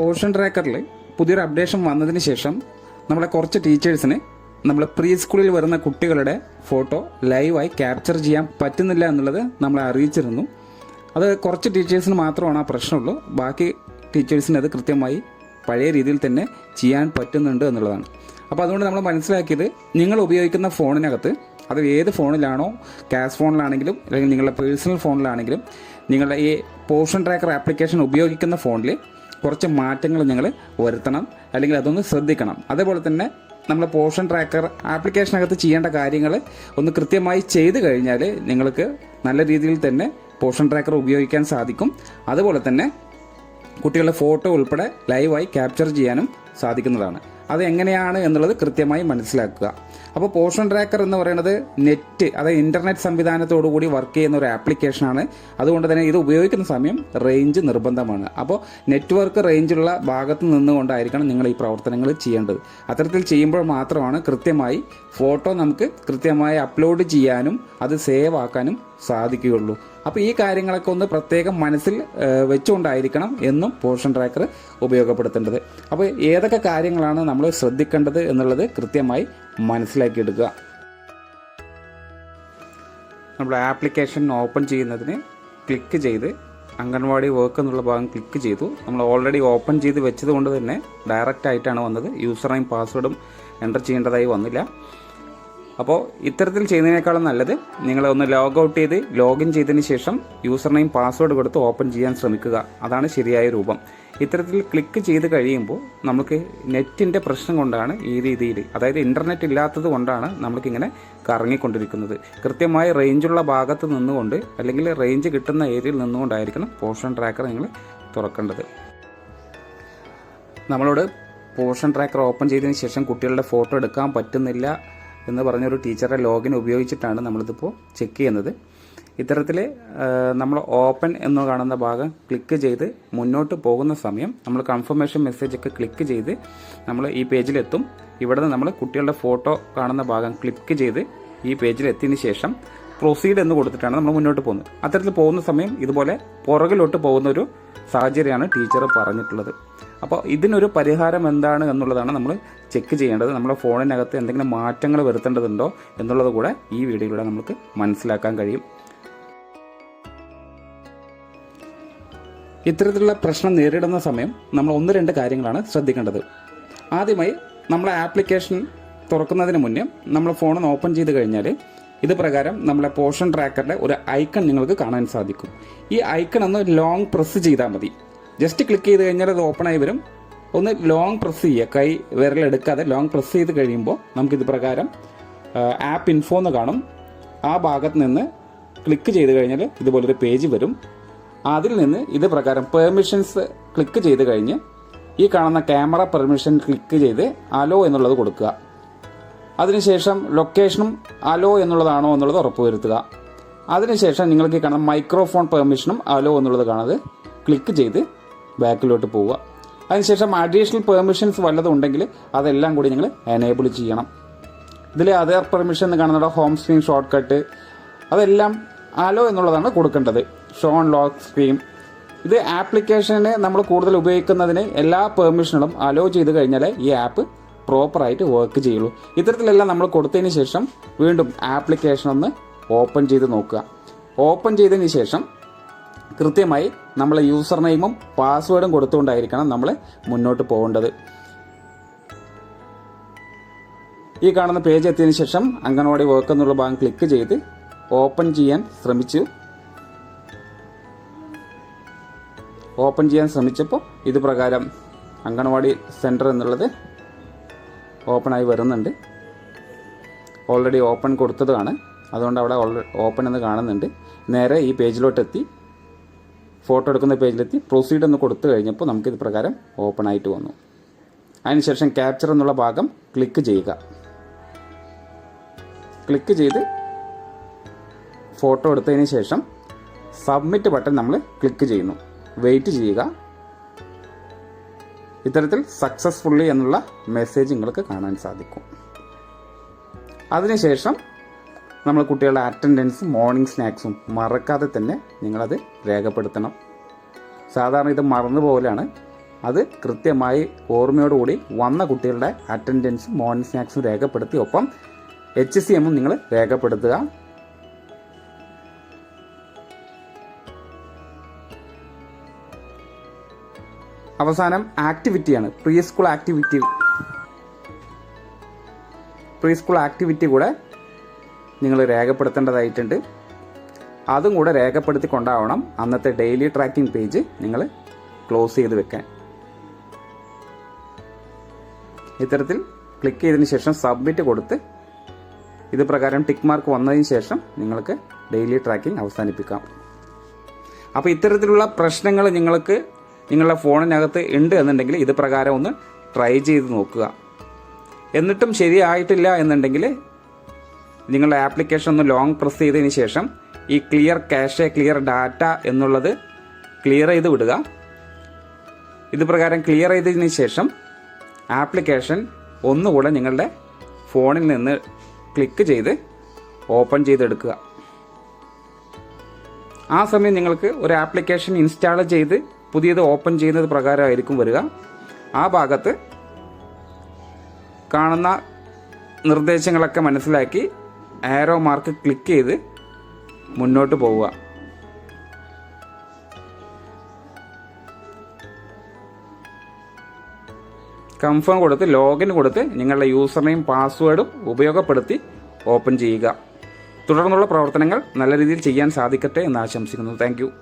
Portion ട്രാക്കറിൽ പുതിയൊരു updation വന്നതിന് ശേഷം നമ്മളെ കുറച്ച് ടീച്ചേഴ്സിന് നമ്മൾ പ്രീ സ്കൂളിൽ വരുന്ന കുട്ടികളുടെ ഫോട്ടോ ലൈവായി ക്യാപ്ചർ ചെയ്യാൻ പറ്റുന്നില്ല എന്നുള്ളത് നമ്മളെ അറിയിച്ചിരുന്നു. അത് കുറച്ച് ടീച്ചേഴ്സിന് മാത്രമാണ് ആ പ്രശ്നമുള്ളൂ. ബാക്കി ടീച്ചേഴ്സിന് അത് കൃത്യമായി പഴയ രീതിയിൽ തന്നെ ചെയ്യാൻ പറ്റുന്നുണ്ട് എന്നുള്ളതാണ്. അപ്പോൾ അതുകൊണ്ട് നമ്മൾ മനസ്സിലാക്കിയത് നിങ്ങൾ ഉപയോഗിക്കുന്ന ഫോണിനകത്ത് അത് ഏത് ഫോണിലാണോ ക്യാഷ് ഫോണിലാണെങ്കിലും അല്ലെങ്കിൽ നിങ്ങളുടെ പേഴ്സണൽ ഫോണിലാണെങ്കിലും നിങ്ങളുടെ ഈ പോർഷൻ ട്രാക്കർ ആപ്ലിക്കേഷൻ ഉപയോഗിക്കുന്ന ഫോണിൽ കുറച്ച് മാറ്റങ്ങൾ നിങ്ങൾ വരുത്തണം അല്ലെങ്കിൽ അതൊന്ന് ശ്രദ്ധിക്കണം. അതേപോലെ തന്നെ നമ്മൾ പോർഷൻ ട്രാക്കർ ആപ്ലിക്കേഷനകത്ത് ചെയ്യേണ്ട കാര്യങ്ങൾ ഒന്ന് കൃത്യമായി ചെയ്തു കഴിഞ്ഞാൽ നിങ്ങൾക്ക് നല്ല രീതിയിൽ തന്നെ പോർഷൻ ട്രാക്കർ ഉപയോഗിക്കാൻ സാധിക്കും. അതുപോലെ തന്നെ കുട്ടികളുടെ ഫോട്ടോ ഉൾപ്പെടെ ലൈവായി ക്യാപ്ചർ ചെയ്യാനും സാധിക്കുന്നതാണ്. അത് എങ്ങനെയാണ് എന്നുള്ളത് കൃത്യമായി മനസ്സിലാക്കുക. അപ്പോൾ പോഷൻ ട്രാക്കർ എന്ന് പറയുന്നത് നെറ്റ് അതായത് ഇന്റർനെറ്റ് സംവിധാനത്തോടു കൂടി വർക്ക് ചെയ്യുന്ന ഒരു ആപ്ലിക്കേഷനാണ് അതുകൊണ്ട് തന്നെ ഇത് ഉപയോഗിക്കുന്ന സമയം റേഞ്ച് നിർബന്ധമാണ്. അപ്പോൾ നെറ്റ്വർക്ക് റേഞ്ചുള്ള ഭാഗത്ത് നിന്നുകൊണ്ടായിരിക്കണം നിങ്ങൾ ഈ പ്രവർത്തനങ്ങൾ ചെയ്യേണ്ടത്. അത്തരത്തിൽ ചെയ്യുമ്പോൾ മാത്രമാണ് കൃത്യമായി ഫോട്ടോ നമുക്ക് കൃത്യമായി അപ്ലോഡ് ചെയ്യാനും അത് സേവ് ആക്കാനും സാധിക്കുകയുള്ളൂ. അപ്പോൾ ഈ കാര്യങ്ങളൊക്കെ ഒന്ന് പ്രത്യേകം മനസ്സിൽ വെച്ചുകൊണ്ടായിരിക്കണം എന്നും പോർഷൻ ട്രാക്കർ ഉപയോഗപ്പെടുത്തേണ്ടത്. അപ്പോൾ ഏതൊക്കെ കാര്യങ്ങളാണ് നമ്മൾ ശ്രദ്ധിക്കേണ്ടത് എന്നുള്ളത് കൃത്യമായി മനസ്സിലാക്കിയെടുക്കുക. നമ്മൾ ആപ്ലിക്കേഷൻ ഓപ്പൺ ചെയ്യുന്നതിന് ക്ലിക്ക് ചെയ്ത് അംഗൻവാടി വർക്ക് എന്നുള്ള ഭാഗം ക്ലിക്ക് ചെയ്തു. നമ്മൾ ഓൾറെഡി ഓപ്പൺ ചെയ്ത് വെച്ചത് കൊണ്ട് തന്നെ ഡയറക്റ്റ് ആയിട്ടാണ് വന്നത്. യൂസർ നെയിം പാസ്വേഡും എന്റർ ചെയ്യേണ്ടതായി വന്നില്ല. അപ്പോൾ ഇത്തരത്തിൽ ചെയ്യുന്നതിനേക്കാളും നല്ലത് നിങ്ങൾ ഒന്ന് ലോഗ് ഔട്ട് ചെയ്ത് ലോഗിൻ ചെയ്തതിന് ശേഷം യൂസർ നെയിം പാസ്വേഡ് കൊടുത്ത് ഓപ്പൺ ചെയ്യാൻ ശ്രമിക്കുക. അതാണ് ശരിയായ രൂപം. ഇത്തരത്തിൽ ക്ലിക്ക് ചെയ്ത് കഴിയുമ്പോൾ നമുക്ക് നെറ്റിന്റെ പ്രശ്നം കൊണ്ടാണ് ഈ രീതിയിൽ അതായത് ഇന്റർനെറ്റ് ഇല്ലാത്തത് കൊണ്ടാണ് നമുക്കിങ്ങനെ കറങ്ങിക്കൊണ്ടിരിക്കുന്നത്. കൃത്യമായ റേഞ്ചുള്ള ഭാഗത്ത് നിന്നുകൊണ്ട് അല്ലെങ്കിൽ റേഞ്ച് കിട്ടുന്ന ഏരിയയിൽ നിന്നുകൊണ്ടായിരിക്കണം പോർഷൻ ട്രാക്കർ നിങ്ങൾ തുറക്കേണ്ടത്. നമ്മളോട് പോർഷൻ ട്രാക്കർ ഓപ്പൺ ചെയ്തതിന് ശേഷം കുട്ടികളുടെ ഫോട്ടോ എടുക്കാൻ പറ്റുന്നില്ല. എന്ന് പറഞ്ഞൊരു ടീച്ചറുടെ ലോഗിൻ ഉപയോഗിച്ചിട്ടാണ് നമ്മളിതിപ്പോൾ ചെക്ക് ചെയ്യുന്നത്. ഇത്തരത്തിൽ നമ്മൾ ഓപ്പൺ എന്ന് കാണുന്ന ഭാഗം ക്ലിക്ക് ചെയ്ത് മുന്നോട്ട് പോകുന്ന സമയം നമ്മൾ കൺഫർമേഷൻ മെസ്സേജ് ഒക്കെ ക്ലിക്ക് ചെയ്ത് നമ്മൾ ഈ പേജിലെത്തും. ഇവിടെ നിന്ന് നമ്മൾ കുട്ടികളുടെ ഫോട്ടോ കാണുന്ന ഭാഗം ക്ലിക്ക് ചെയ്ത് ഈ പേജിൽ എത്തിയതിന് ശേഷം പ്രൊസീഡ് എന്ന് കൊടുത്തിട്ടാണ് നമ്മൾ മുന്നോട്ട് പോകുന്നത്. അത്തരത്തിൽ പോകുന്ന സമയം ഇതുപോലെ പുറകിലോട്ട് പോകുന്ന ഒരു സാഹചര്യമാണ് ടീച്ചർ പറഞ്ഞിട്ടുള്ളത്. അപ്പോൾ ഇതിനൊരു പരിഹാരം എന്താണ് എന്നുള്ളതാണ് നമ്മൾ ചെക്ക് ചെയ്യേണ്ടത്. നമ്മുടെ ഫോണിനകത്ത് എന്തെങ്കിലും മാറ്റങ്ങൾ വരുത്തേണ്ടതുണ്ടോ എന്നുള്ളത് കൂടെ ഈ വീഡിയോയിലൂടെ നമുക്ക് മനസ്സിലാക്കാൻ കഴിയും. ഇത്തരത്തിലുള്ള പ്രശ്നം നേരിടുന്ന സമയം നമ്മൾ ഒന്ന് രണ്ട് കാര്യങ്ങളാണ് ശ്രദ്ധിക്കേണ്ടത്. ആദ്യമായി നമ്മളെ ആപ്ലിക്കേഷൻ തുറക്കുന്നതിന് മുന്നേ നമ്മൾ ഫോൺ ഓപ്പൺ ചെയ്ത് കഴിഞ്ഞാൽ ഇത് പ്രകാരം നമ്മളെ പോർഷൻ ട്രാക്കറിന്റെ ഒരു ഐക്കൺ നിങ്ങൾക്ക് കാണാൻ സാധിക്കും. ഈ ഐക്കൺ ഒന്ന് ലോങ് പ്രസ് ചെയ്താൽ മതി. ജസ്റ്റ് ക്ലിക്ക് ചെയ്ത് കഴിഞ്ഞാൽ അത് ഓപ്പൺ ആയി വരും. ഒന്ന് ലോങ് പ്രസ് ചെയ്യുക. കൈ വിരലെടുക്കാതെ ലോങ് പ്രസ് ചെയ്ത് കഴിയുമ്പോൾ നമുക്കിത് പ്രകാരം ആപ്പ് ഇൻഫോ എന്ന് കാണും. ആ ഭാഗത്ത് നിന്ന് ക്ലിക്ക് ചെയ്ത് കഴിഞ്ഞാൽ ഇതുപോലൊരു പേജ് വരും. അതിൽ നിന്ന് ഇത് പ്രകാരം പെർമിഷൻസ് ക്ലിക്ക് ചെയ്ത് കഴിഞ്ഞ് ഈ കാണുന്ന ക്യാമറ പെർമിഷൻ ക്ലിക്ക് ചെയ്ത് അലോ എന്നുള്ളത് കൊടുക്കുക. അതിനുശേഷം ലൊക്കേഷനും അലോ എന്നുള്ളതാണോ എന്നുള്ളത് ഉറപ്പുവരുത്തുക. അതിനുശേഷം നിങ്ങൾക്ക് കാണുന്ന മൈക്രോഫോൺ പെർമിഷനും അലോ എന്നുള്ളത് കാണുന്നത് ക്ലിക്ക് ചെയ്ത് ബാക്കിലോട്ട് പോവുക. അതിനുശേഷം അഡീഷണൽ പെർമിഷൻസ് വല്ലതും ഉണ്ടെങ്കിൽ അതെല്ലാം കൂടി നിങ്ങൾ എനേബിൾ ചെയ്യണം. ഇതിൽ അതർ പെർമിഷൻ എന്ന് കാണുന്ന ഹോം സ്ക്രീൻ ഷോർട്ട് കട്ട് അതെല്ലാം അലോ എന്നുള്ളതാണ് കൊടുക്കേണ്ടത്. ഷോൺ ലോക്ക് സ്ക്രീൻ ഇത് ആപ്ലിക്കേഷനെ നമ്മൾ കൂടുതൽ ഉപയോഗിക്കുന്നതിന് എല്ലാ പെർമിഷനുകളും അലോ ചെയ്ത് കഴിഞ്ഞാൽ ഈ ആപ്പ് പ്രോപ്പറായിട്ട് വർക്ക് ചെയ്യുള്ളൂ. ഇത്തരത്തിലെല്ലാം നമ്മൾ കൊടുത്തതിന് ശേഷം വീണ്ടും ആപ്ലിക്കേഷൻ ഒന്ന് ഓപ്പൺ ചെയ്ത് നോക്കുക. ഓപ്പൺ ചെയ്തതിന് ശേഷം കൃത്യമായി നമ്മൾ യൂസർ നെയിമും പാസ്വേഡും കൊടുത്തുകൊണ്ടായിരിക്കണം നമ്മൾ മുന്നോട്ട് പോകേണ്ടത്. ഈ കാണുന്ന പേജ് എത്തിയതിനു ശേഷം അംഗൻവാടി വർക്ക് എന്നുള്ള ഭാഗം ക്ലിക്ക് ചെയ്ത് ഓപ്പൺ ചെയ്യാൻ ശ്രമിച്ചു. ഓപ്പൺ ചെയ്യാൻ ശ്രമിച്ചപ്പോൾ ഇത് പ്രകാരം അംഗൻവാടി സെന്റർ എന്നുള്ളത് ആയി വരുന്നുണ്ട്. ഓൾറെഡി ഓപ്പൺ കൊടുത്തതാണ്. അതുകൊണ്ട് അവിടെ ഓപ്പൺ എന്ന് കാണുന്നുണ്ട്. നേരെ ഈ പേജിലോട്ട് എത്തി ഫോട്ടോ എടുക്കുന്ന പേജിലെത്തി പ്രൊസീഡ് എന്ന് കൊടുത്തു കഴിഞ്ഞപ്പോൾ നമുക്കിത് പ്രകാരം ഓപ്പൺ ആയിട്ട് വന്നു. അതിനുശേഷം ക്യാപ്ചർ എന്നുള്ള ഭാഗം ക്ലിക്ക് ചെയ്യുക. ക്ലിക്ക് ചെയ്ത് ഫോട്ടോ എടുത്തതിന് ശേഷം സബ്മിറ്റ് ബട്ടൺ നമ്മൾ ക്ലിക്ക് ചെയ്യുന്നു. വെയിറ്റ് ചെയ്യുക. ഇത്തരത്തിൽ സക്സസ്ഫുള്ളി എന്നുള്ള മെസ്സേജ് നിങ്ങൾക്ക് കാണാൻ സാധിക്കും. അതിനുശേഷം നമ്മൾ കുട്ടികളുടെ അറ്റൻഡൻസും മോർണിംഗ് സ്നാക്സും മറക്കാതെ തന്നെ നിങ്ങളത് രേഖപ്പെടുത്തണം. സാധാരണ ഇത് മറന്നു പോകലാണ് അത് കൃത്യമായി ഓർമ്മയോടുകൂടി വന്ന കുട്ടികളുടെ അറ്റൻഡൻസും മോർണിംഗ് സ്നാക്സും രേഖപ്പെടുത്തി ഒപ്പം എച്ച് സി എമ്മും നിങ്ങൾ രേഖപ്പെടുത്തുക. അവസാനം ആക്ടിവിറ്റിയാണ് pre school activity pre school activity കൂടെ നിങ്ങൾ രേഖപ്പെടുത്തേണ്ടതായിട്ടുണ്ട്. അതും കൂടെ രേഖപ്പെടുത്തി കൊണ്ടാവണം അന്നത്തെ ഡെയിലി ട്രാക്കിംഗ് പേജ് നിങ്ങൾ ക്ലോസ് ചെയ്ത് വെക്കാൻ. ഇത്തരത്തിൽ ക്ലിക്ക് ചെയ്തതിന് ശേഷം സബ്മിറ്റ് കൊടുത്ത് ഇത് പ്രകാരം ടിക്ക് മാർക്ക് വന്നതിന് ശേഷം നിങ്ങൾക്ക് ഡെയിലി ട്രാക്കിംഗ് അവസാനിപ്പിക്കാം. അപ്പോൾ ഇത്തരത്തിലുള്ള പ്രശ്നങ്ങൾ നിങ്ങൾക്ക് നിങ്ങളുടെ ഫോണിനകത്ത് ഉണ്ട് എന്നുണ്ടെങ്കിൽ ഇത് പ്രകാരം ഒന്ന് ട്രൈ ചെയ്ത് നോക്കുക. എന്നിട്ടും ശരിയായിട്ടില്ല എന്നുണ്ടെങ്കിൽ നിങ്ങളുടെ ആപ്ലിക്കേഷൻ ഒന്ന് ലോങ് പ്രസ് ചെയ്തതിന് ശേഷം ഈ ക്ലിയർ ക്യാഷെ ക്ലിയർ ഡാറ്റ എന്നുള്ളത് ക്ലിയർ ചെയ്ത് വിടുക. ഇത് പ്രകാരം ക്ലിയർ ചെയ്തതിന് ശേഷം ആപ്ലിക്കേഷൻ ഒന്നുകൂടെ നിങ്ങളുടെ ഫോണിൽ നിന്ന് ക്ലിക്ക് ചെയ്ത് ഓപ്പൺ ചെയ്തെടുക്കുക. ആ സമയം നിങ്ങൾക്ക് ഒരു ആപ്ലിക്കേഷൻ ഇൻസ്റ്റാൾ ചെയ്ത് പുതിയത് ഓപ്പൺ ചെയ്യുന്നത് പ്രകാരമായിരിക്കും വരിക. ആ ഭാഗത്ത് കാണുന്ന നിർദ്ദേശങ്ങളൊക്കെ മനസ്സിലാക്കി ആരോ മാർക്ക് ക്ലിക്ക് ചെയ്ത് മുന്നോട്ട് പോവുക. കൺഫേം കൊടുത്ത് ലോഗിൻ കൊടുത്ത് നിങ്ങളുടെ യൂസർ നെയിം പാസ്വേഡും ഉപയോഗപ്പെടുത്തി ഓപ്പൺ ചെയ്യുക. തുടർന്നുള്ള പ്രവർത്തനങ്ങൾ നല്ല രീതിയിൽ ചെയ്യാൻ സാധിക്കട്ടെ എന്ന് ആശംസിക്കുന്നു. താങ്ക്